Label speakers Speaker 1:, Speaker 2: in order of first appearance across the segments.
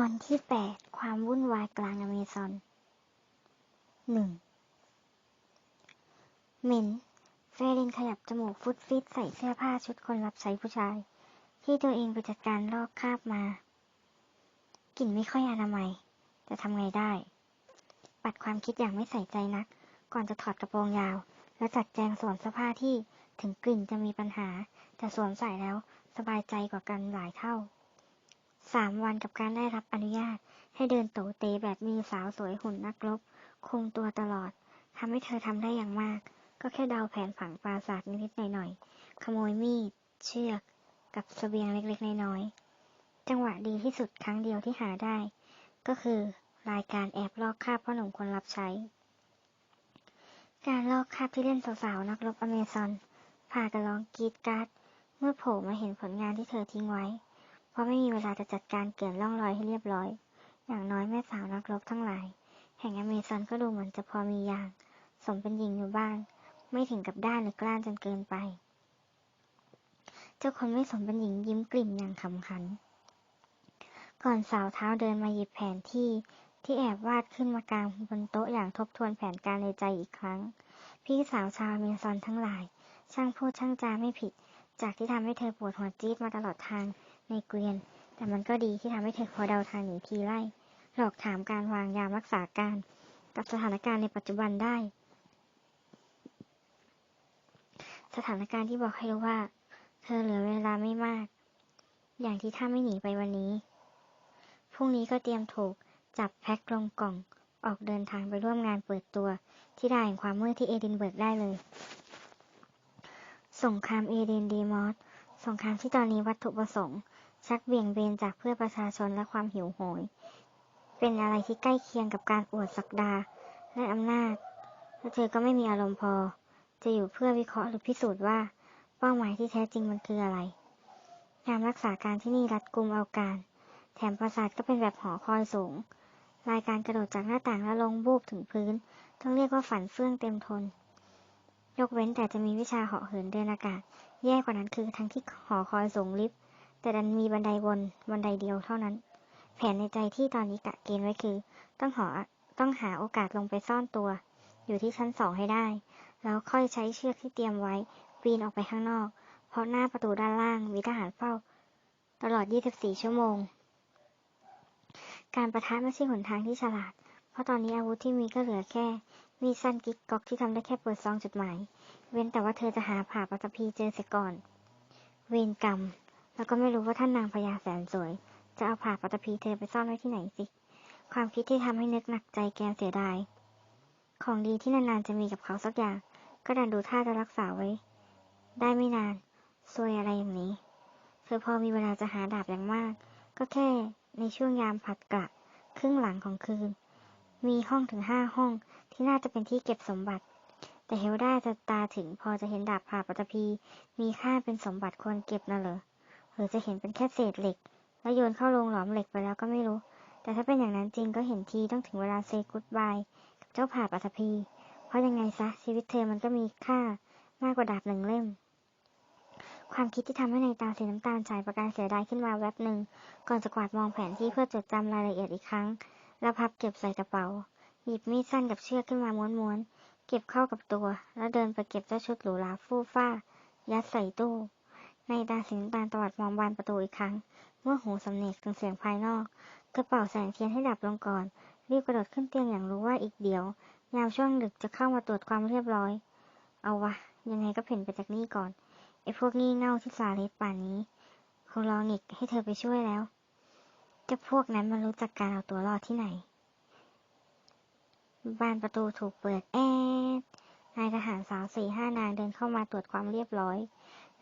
Speaker 1: ตอนที่แปดความวุ่นวายกลางอเมซอนหนึ่งเหม็น เฟรลินขยับจมูกฟุดฟิตใส่เสื้อผ้าชุดคนรับใช้ผู้ชาย ที่ตัวเองไปจัดการลอกคาบมา กลิ่นไม่ค่อยอนามัย จะทำไงได้ ปัดความคิดอย่างไม่ใส่ใจนัก ก่อนจะถอดกระโปรงยาว แล้วจัดแจงสวมเสื้อผ้าที่ถึงกลิ่นจะมีปัญหา แต่สวมใส่แล้วสบายใจกว่ากันหลายเท่า สามวันกับการได้รับอนุญาต ให้เดินโตเตแบบมีสาวสวยหุ่นนักรบคงตัวตลอดทำให้เธอทำได้อย่างมาก ก็แค่เดาแผนผังปราศาสตร์นิดๆหน่อยๆขโมยมีด เชือกกับสเสบียงเล็กๆน้อยๆจังหวะดีที่สุดครั้งเดียวที่หาได้ ก็คือรายการแอบลอกคาบพ่อหนุ่มคนรับใช้ การลอกคาบที่เล่นสาวๆนักรบอเมซอนพากันร้องกรีดกราร์ดเมื่อโผล่มาเห็นผลงานที่เธอทิ้งไว้ ราะไม่มีเวลาจะจัดการเกลื่อนร่องรอยให้เรียบร้อย อย่างน้อยแม่สาวนักรบทั้งหลาย แห่งอเมซอนก็ดูเหมือนจะพอมีอย่าง สมเป็นหญิงอยู่บ้าง ไม่ถึงกับด้านหรือกล้านจนเกินไป เจ้าคนไม่สมเป็นหญิงยิ้มกลิ่มอย่างขำขัน ก่อนสาวเท้าเดินมาหยิบแผนที่ที่แอบวาดขึ้นมากลางบนโต๊ะอย่างทบทวนแผนการในใจอีกครั้ง พี่สาวชาวอเมซอนทั้งหลาย ช่างพูดช่างจาไม่ผิด จากที่ทำให้เธอปวดหัวจี๊ดมาตลอดทาง ในเกวียน แต่มันก็ดีที่ทำให้เธอพอเดาทางหนีทีไล่ หลอกถามการวางยามรักษาการ กับสถานการณ์ในปัจจุบันได้ สถานการณ์ที่บอกให้รู้ว่า เธอเหลือเวลาไม่มาก อย่างที่ถ้าไม่หนีไปวันนี้ พรุ่งนี้ก็เตรียมถูกจับแพ็คลงกล่องออกเดินทางไปร่วมงานเปิดตัวที่ได้แห่งความมืดที่เอดินเบิร์กได้เลย สงครามเอเดนดีมอส สงครามที่ตอนนี้วัตถุประสงค์ ชักเบี่ยงเบนจากเพื่อประชาชนและความหิวโหย เป็นอะไรที่ใกล้เคียงกับการอวดศักดา และอำนาจ และเธอก็ไม่มีอารมณ์พอ จะอยู่เพื่อวิเคราะห์หรือพิสูจน์ว่า เป้าหมายที่แท้จริงมันคืออะไรงานรักษาการที่นี่รัดกุมเอาการ แถมปราสาทก็เป็นแบบหอคอยสูง รายการกระโดดจากหน้าต่างแล้วลงบูบถึงพื้น ต้องเรียกว่าฝันเฟื่องเต็มทน ยกเว้นแต่จะมีวิชาเหาะเหินเดินอากาศ แย่กว่านั้นคือทั้งที่หอคอยสูงลิฟต์ แต่ดันมีบันไดวนบันไดเดียวเท่านั้น แผนในใจที่ตอนนี้กะเกณฑ์ไว้คือ ต้องหอต้องหาโอกาสลงไปซ่อนตัว อยู่ที่ชั้นสองให้ได้ แล้วค่อยใช้เชือกที่เตรียมไว้ปีนออกไปข้างนอก เพราะหน้าประตูด้านล่างมีทหารเฝ้า ตลอด 24 ชั่วโมง การประทะไม่ใช่หนทางที่ฉลาด เพราะตอนนี้อาวุธที่มีก็เหลือแค่ มีสั้นกิ๊กก๊อกที่ทำได้แค่เปิดซองจดหมาย เว้นแต่ว่าเธอจะหาผ่าปัตภีเจอเสียก่อน เวรกรรม แล้วก็ไม่รู้ว่าท่านนางพญาแสนสวย จะเอาผ่าปัตภีเธอไปซ่อนไว้ที่ไหนสิ ความคิดที่ทำให้นึกหนักใจแกเสียดาย ของดีที่นานๆจะมีกับเขาสักอย่าง ก็ดันดูท่าจะรักษาไว้ ได้ไม่นานซวยอะไรอย่างนี้ เธอพอมีเวลาจะหาดาบอย่างมาก ก็แค่ในช่วงยามผัดกะครึ่งหลังของคืน มีห้องถึงห้าห้องที่น่าจะเป็นที่เก็บสมบัติ แต่เฮลดาจะตาถึงพอจะเห็นดาบผ่าปัตภีมีค่าเป็นสมบัติควรเก็บน่ะเหรอ หรือจะเห็นเป็นแค่เศษเหล็ก แล้วโยนเข้าโรงหลอมเหล็กไปแล้วก็ไม่รู้ แต่ถ้าเป็นอย่างนั้นจริงก็เห็นทีต้องถึงเวลาเซกุดบายกับเจ้าผ่าปัตภีเพราะยังไงซะชีวิตเธอมันก็มีค่ามากกว่าดาบหนึ่งเล่ม ความคิดที่ทำให้ในตาสีน้ำตาลฉายประกายเสียดายขึ้นมาแวบหนึ่งก่อนจะกวาดมองแผนที่เพื่อจดจำรายละเอียดอีกครั้ง แล้วพับเก็บใส่กระเป๋า หยิบมีดสั้นกับเชือกขึ้นมาม้วนๆเก็บเข้ากับตัว แล้วเดินไปเก็บเจ้าชุดหรูหราฟู่ฟ้า ยัดใส่ตู้ ในตาสีน้ำตาลตวัดมองบานประตูอีกครั้ง เมื่อหูสำเนียกถึงเสียงภายนอก กระเป๋าแสงเทียนให้ดับลงก่อน รีบกระโดดขึ้นเตียงอย่างรู้ว่าอีกเดี๋ยว ยามช่วงดึกจะเข้ามาตรวจความเรียบร้อย เอาวะ ยังไงก็เพ่นไปจากนี่ก่อน ไอ้พวกงี่เง่าที่สาเลสป่านนี้ คงรอหงิกให้เธอไปช่วยแล้วจะพวกนั้นมันรู้จักการเอาตัวรอดที่ไหน บานประตูถูกเปิดแอดนายทหารสาวสี่ห้านางเดินเข้ามาตรวจความเรียบร้อย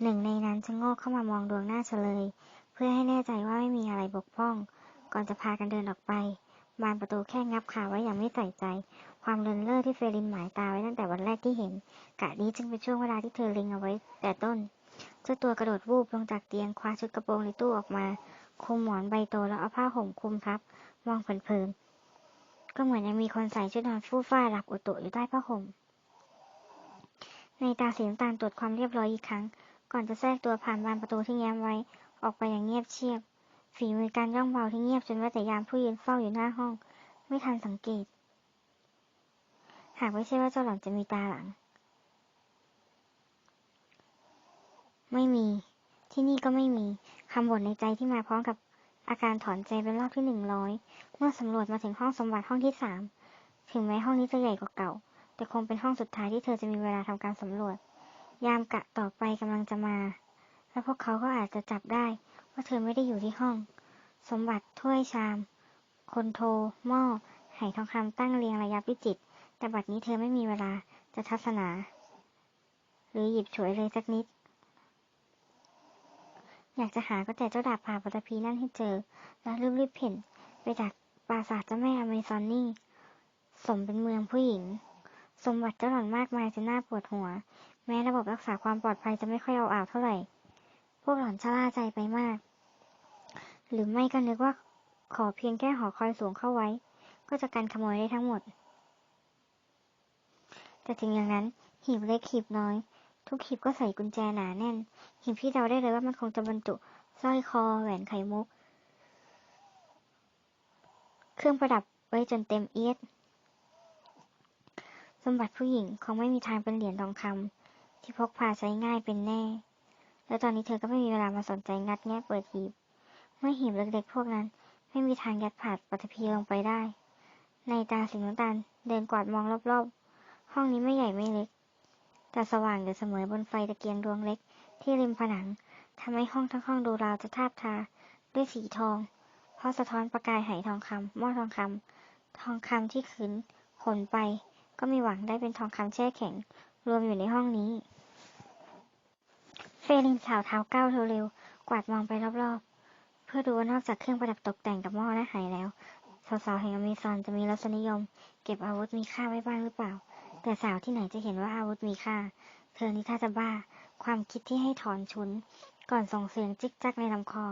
Speaker 1: หนึ่งในนั้นชะโงกเข้ามามองดวงหน้าเฉลย เพื่อให้แน่ใจว่าไม่มีอะไรบกพร่อง ก่อนจะพากันเดินออกไปบานประตูแค่งับขาไว้อย่างไม่ใส่ใจ ความเลินเล่อที่เฟรลินหมายตาไว้ตั้งแต่วันแรกที่เห็น กะนี้จึงเป็นช่วงเวลาที่เธอล็งเอาไว้ แต่ต้นเจ้าตัวกระโดดวูบลงจากเตียงคว้าชุดกระโปรงในตู้ออกมา คุมหมอนใบโตแล้วเอาผ้าห่มคลุมทับ มองเพลินๆก็เหมือนยังมีคนใส่ชุดนอนฟู่ฟ้าหลับอุตุอยู่ใต้ผ้าห่ม ในตาสีน้ำตาลตรวจความเรียบร้อยอีกครั้ง ก่อนจะแทรกตัวผ่านบานประตูที่แง้มไว้ ออกไปอย่างเงียบเชียบ ฝีมือการย่องเบาที่เงียบจนแม้แต่ยามผู้ยืนเฝ้าอยู่หน้าห้อง ไม่ทันสังเกต หากไม่ใช่ว่าเจ้าหล่อนจะมีตาหลัง ไม่มี ที่นี่ก็ไม่มีคำบ่นในใจที่มาพร้อมกับอาการถอนใจเป็นรอบที่หนึ่งร้อยเมื่อสำรวจมาถึงห้องสมบัติห้องที่สามถึงแม้ห้องนี้จะใหญ่กว่าเก่า แต่คงเป็นห้องสุดท้ายที่เธอจะมีเวลาทำการสำรวจ ยามกะต่อไปกำลังจะมา และพวกเขาก็อาจจะจับได้ว่าเธอไม่ได้อยู่ที่ห้อง สมบัติถ้วยชาม คนโทหม้อไหทองคำตั้งเรียงระยับวิจิตรแต่บัดนี้เธอไม่มีเวลาจะทัศนา หรือหยิบฉวยเลยสักนิด อยากจะหาก็แต่เจ้าดาบผ่าปัตภีนั่นให้เจอ แล้วรีบๆเพ่นไปจากปราสาทเจ้าแม่อเมซอนนี่ สมเป็นเมืองผู้หญิง สมบัติเจ้าหล่อนมากมายจนน่าปวดหัว แม้ระบบรักษาความปลอดภัยจะไม่ค่อยเอาอ่าวเท่าไหร่ พวกหล่อนชะล่าใจไปมาก หรือไม่ก็นึกว่าขอเพียงแค่หอคอยสูงเข้าไว้ ก็จะกันขโมยได้ทั้งหมด แต่ถึงอย่างนั้นหีบเล็กหีบน้อย ทุกหีบก็ใส่กุญแจหนาแน่น หีบที่เดาได้เลยว่ามันคงจะบรรจุสร้อยคอแหวนไข่มุก เครื่องประดับไว้จนเต็มเอียดสมบัติผู้หญิงคงไม่มีทางเป็นเหรียญทองคำ ที่พกพาใช้ง่ายเป็นแน่ แล้วตอนนี้เธอก็ไม่มีเวลามาสนใจงัดแงะเปิดหีบ เมื่อหีบเล็กๆพวกนั้น ไม่มีทางยัดผ่านปฐพีลงไปได้ ในตาสีน้ำตาลเดินกวาดมองรอบๆ ห้องนี้ไม่ใหญ่ไม่เล็ก แต่สว่างอยู่เสมอบนไฟตะเกียงดวงเล็กที่ริมผนังทำให้ห้องทั้งห้องดูราวจะทาบทาด้วยสีทอง เพราะสะท้อนประกายไหทองคำหม้อทองคำทองคำที่ขืนขนไป ก็มีหวังได้เป็นทองคำแช่แข็ง รวมอยู่ในห้องนี้ เฟรินสาวเท้าก้าวเร็วๆ กวาดมองไปรอบๆ เพื่อดูว่านอกจากเครื่องประดับตกแต่งกับหม้อและไหแล้ว สาวๆแห่งอเมซอนจะมีรสนิยม เก็บอาวุธมีค่าไว้บ้างหรือเปล่า แต่สาวที่ไหนจะเห็นว่าอาวุธมีค่า เธอนี่ถ้าจะบ้า ความคิดที่ให้ถอนชุน ก่อนส่งเสียงจิกจักในลำคอ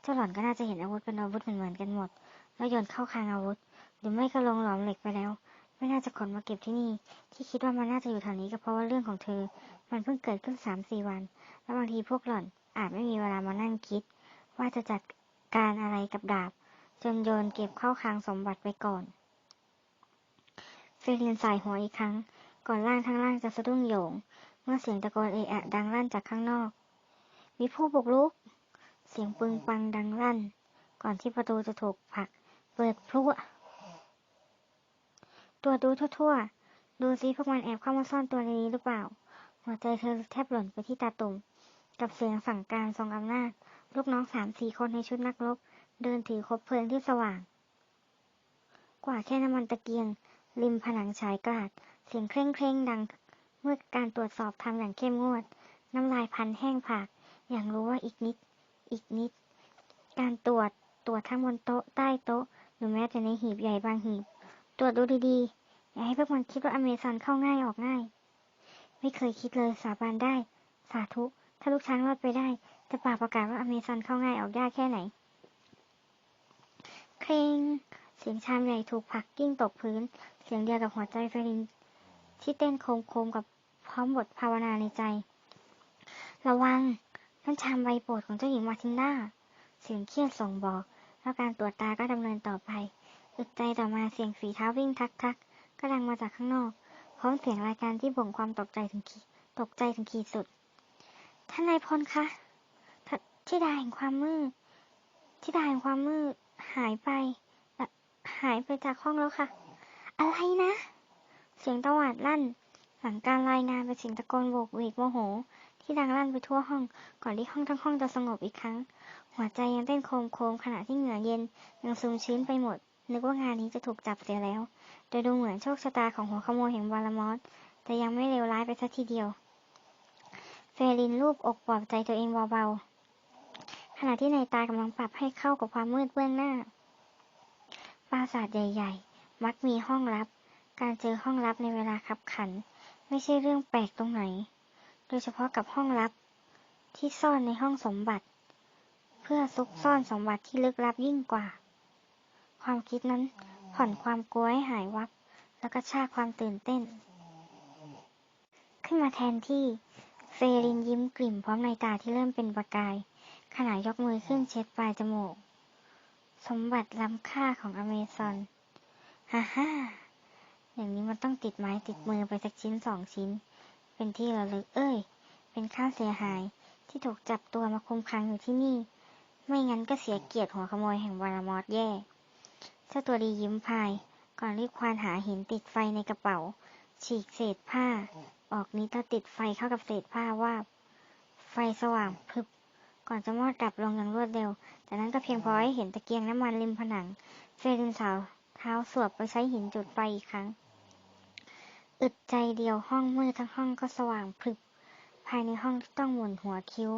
Speaker 1: เจ้าหล่อนก็น่าจะเห็นอาวุธเป็นอาวุธเหมือนๆกันหมด แล้วโยนเข้าคางอาวุธ หรือไม่ก็ลงหลอมเหล็กไปแล้ว ไม่น่าจะขนมาเก็บที่นี่ ที่คิดว่ามันน่าจะอยู่แถวนี้ก็เพราะว่าเรื่องของเธอ มันเพิ่งเกิดขึ้นสามสี่วัน แล้วบางทีพวกหล่อนอาจไม่มีเวลามานั่งคิด ว่าจะจัดการอะไรกับดาบ จนโยนเก็บเข้าคางสมบัติไปก่อนเฟรนสายหัวอีกครั้ง ก่อนล่างทั้งล่างจะสะดุ้งโยง เมื่อเสียงตะโกนเอะอะดังลั่นจากข้างนอก มีผู้บุกรุก เสียงปึงปังดังลั่น ก่อนที่ประตูจะถูกผลัก เปิดพลุ ตัวจดูทั่วๆ ดูซิพวกมันแอบเข้ามาซ่อนตัวในนี้หรือเปล่า หัวใจเธอแทบหล่นไปที่ตาตุ่ม กับเสียงสั่งการทรงอำนาจ ลูกน้องสามสี่คนในชุดนักรบ เดินถือคบเพลิงที่สว่าง กว่าแค่น้ำมันตะเกียง ริมผนังฉายกราด เสียงเคร่งเคร่งดัง เมื่อการตรวจสอบทำอย่างเข้มงวด น้ำลายพันแห้งผาก อย่างรู้ว่าอีกนิด อีกนิด การตรวจ ตรวจทั้งบนโต๊ะ ใต้โต๊ะ หรือแม้แต่ในหีบใหญ่บางหีบ ตรวจดูดีๆ อย่าให้พวกมันคิดว่าอเมซอนเข้าง่ายออกง่าย ไม่เคยคิดเลยสาบานได้ สาธุ ถ้าลูกช้างรอดไปได้ จะป่าประกาศว่าอเมซอนเข้าง่ายออกยากแค่ไหน เคร่งเสียงชามใหญ่ถูกผลักกิ้งตกพื้น เสียงเดียวกับหัวใจเฟรินที่เต้นโคมๆกับพร้อมบทภาวนาในใจ ระวังนั่นชามใบโปรดของเจ้าหญิงมาทินดาเสียงเครียดส่งบอก แล้วการตรวจตาก็ดำเนินต่อไป อึดใจต่อมาเสียงฝีเท้าวิ่งทักทักก็ดังมาจากข้างนอก พร้อมเสียงรายการที่บ่งความตกใจถึงขีดตกใจถึงขีดสุด ท่านนายพลคะทที่ดาแห่งความมืดที่ดาแห่งความมืดหายไป หายไปจากห้องแล้วค่ะ อะไรนะ เสียงตวาดลั่น หลังการรายงานเป็นเสียงตะโกนโวกเวกโมโห ที่ดังลั่นไปทั่วห้อง ก่อนที่ห้องทั้งห้องจะสงบอีกครั้ง หัวใจยังเต้นโคมโคมขณะที่เหงื่อเย็นยังซุมชื้นไปหมด นึกว่างานนี้จะถูกจับเสียแล้ว โดยดูเหมือนโชคชะตาของหัวขโมยแห่งวาลมอสแต่ยังไม่เลวร้ายไปสักทีเดียว เฟรินรูปอกปลอบใจตัวเองเบาๆขณะที่ในตากำลังปรับให้เข้ากับความมืดเบื้องหน้า ปราสาทใหญ่ ๆ มักมีห้องลับ การเจอห้องลับในเวลาขับขัน ไม่ใช่เรื่องแปลกตรงไหน โดยเฉพาะกับห้องลับ ที่ซ่อนในห้องสมบัติ เพื่อซุกซ่อนสมบัติที่ลึกลับยิ่งกว่า ความคิดนั้นผ่อนความกลัวให้หายวับ แล้วก็ชากความตื่นเต้น ขึ้นมาแทนที่ เฟรินยิ้มกลิ่มพร้อมในตาที่เริ่มเป็นประกาย ขณะยกมือขึ้นเช็ดปลายจมูก สมบัติล้ำค่าของอเมซอน ฮ่าฮ่าอย่างนี้มันต้องติดไม้ติดมือไปสักชิ้นสองชิ้น เป็นที่ระลึกเอ้ย เป็นค่าเสียหายที่ถูกจับตัวมาคุมขังอยู่ที่นี่ ไม่งั้นก็เสียเกียรติหัวขโมยแห่งวารามอสแย่ เจ้าตัวดียิ้มพาย ก่อนรีบควานหาหินติดไฟในกระเป๋า ฉีกเศษผ้า ออกนี้ต่อติดไฟเข้ากับเศษผ้าว่าบไฟสว่างพรึบ ก่อนจะมอดดับลงอย่างรวดเร็ว แต่นั้นก็เพียงพอให้เห็นตะเกียงน้ำมันริมผนังเฟรนสาวเท้าสวบไปใช้หินจุดไฟอีกครั้ง อึดใจเดียวห้องมืดทั้งห้องก็สว่างพรึบ ภายในห้องต้องหมุนหัวคิ้ว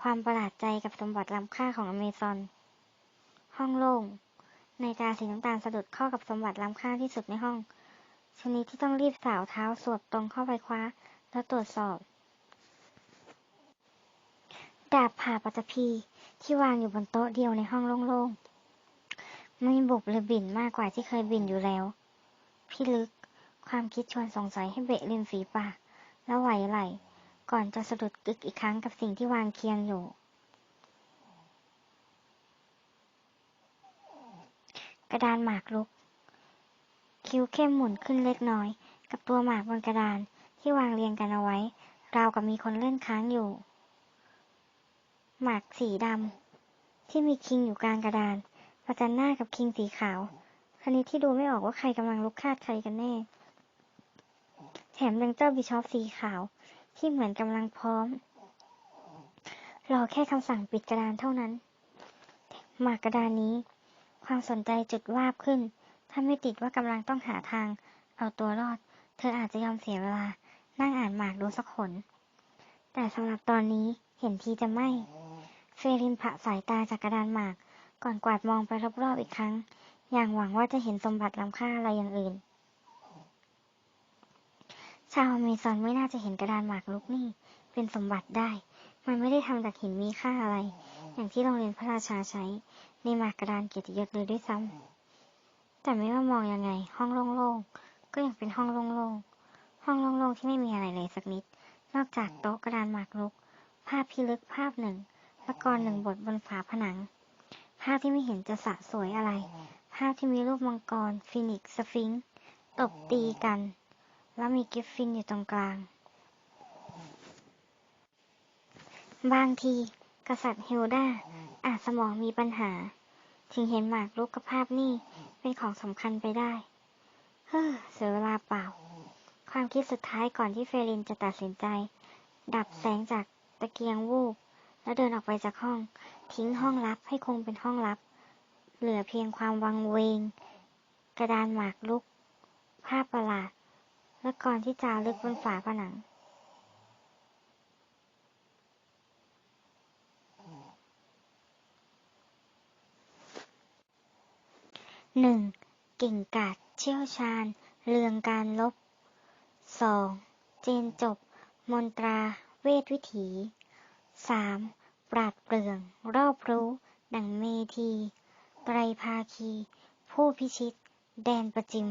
Speaker 1: ความประหลาดใจกับสมบัติล้ำค่าของอเมซอน ห้องโล่ง ในตาสีน้ำตาลสะดุดเข้ากับสมบัติล้ำค่าที่สุดในห้อง ชนิดที่ต้องรีบสาวเท้าสวบตรงเข้าไปคว้า แล้วตรวจสอบ ดาบผ่าปัตตภีที่วางอยู่บนโต๊ะเดียวในห้องโล่งๆ ไม่บุบหรือบิ่นมากกว่าที่เคยบิ่นอยู่แล้ว พี่ลึก ความคิดชวนสงสัยให้เบะริมฝีปาก แล้วไหวไหล ก่อนจะสะดุดกึกอีกครั้งกับสิ่งที่วางเคียงอยู่ กระดานหมากรุก คิ้วเข้มหมุนขึ้นเล็กน้อย กับตัวหมากบนกระดานที่วางเรียงกันเอาไว้ ราวกับมีคนเล่นค้างอยู่ หมากสีดำที่มีคิงอยู่กลางกระดานประจันหน้ากับคิงสีขาวชนิดที่ดูไม่ออกว่าใครกำลังลุกคาดใครกันแน่ แถมยังเจ้าบิชอปสีขาวที่เหมือนกำลังพร้อม รอแค่คำสั่งปิดกระดานเท่านั้น หมากกระดานนี้ ความสนใจจุดวาบขึ้น ถ้าไม่ติดว่ากำลังต้องหาทาง เอาตัวรอด เธออาจจะยอมเสียเวลา นั่งอ่านหมากดูสักขน แต่สำหรับตอนนี้เห็นทีจะไม่ เฟรินผะสายตาจากกระดานหมาก ก่อนกวาดมองไปรอบๆอีกครั้ง อย่างหวังว่าจะเห็นสมบัติล้ำค่าอะไรอย่างอื่น ชาวอเมซอนไม่น่าจะเห็นกระดานหมากรุกนี่ เป็นสมบัติได้ มันไม่ได้ทำจากหินมีค่าอะไร อย่างที่โรงเรียนพระราชาใช้ในหมากกระดานเกียรติยศเลยด้วยซ้ำแต่ไม่ว่ามองยังไง ห้องโล่งๆ ก็ยังเป็นห้องโล่งๆ ห้องโล่งๆ ที่ไม่มีอะไรเลยสักนิด นอกจากโต๊ะกระดานหมากรุก ภาพพิลึกภาพหนึ่งละกรหนึ่งบทบนฝาผนัง ภาพที่ไม่เห็นจะสะสวยอะไร ภาพที่มีรูปมังกร ฟินิกซ์สฟิงค์ตบตีกัน แล้วมีกิฟฟินอยู่ตรงกลาง บางที กษัตริย์เฮลดาอาจสมองมีปัญหา ถึงเห็นหมากรุกกับภาพนี่เป็นของสำคัญไปได้ เฮ้อเสียเวลาเปล่า ความคิดสุดท้ายก่อนที่เฟรินจะตัดสินใจ ดับแสงจากตะเกียงวูบแล้วเดินออกไปจากห้อง ทิ้งห้องลับให้คงเป็นห้องลับ เหลือเพียงความวังเวง กระดานหมากรุก ภาพประหลาด และก่อนที่จารึกบนฝาผนัง หนึ่งเก่งกาจเชี่ยวชาญ เรื่องการลบสองเจนจบ มนตรา เวทวิถีสามปราดเปรื่อง รอบรู้ ดังเมธี ไตรภาคี ผู้พิชิต แดนประจิม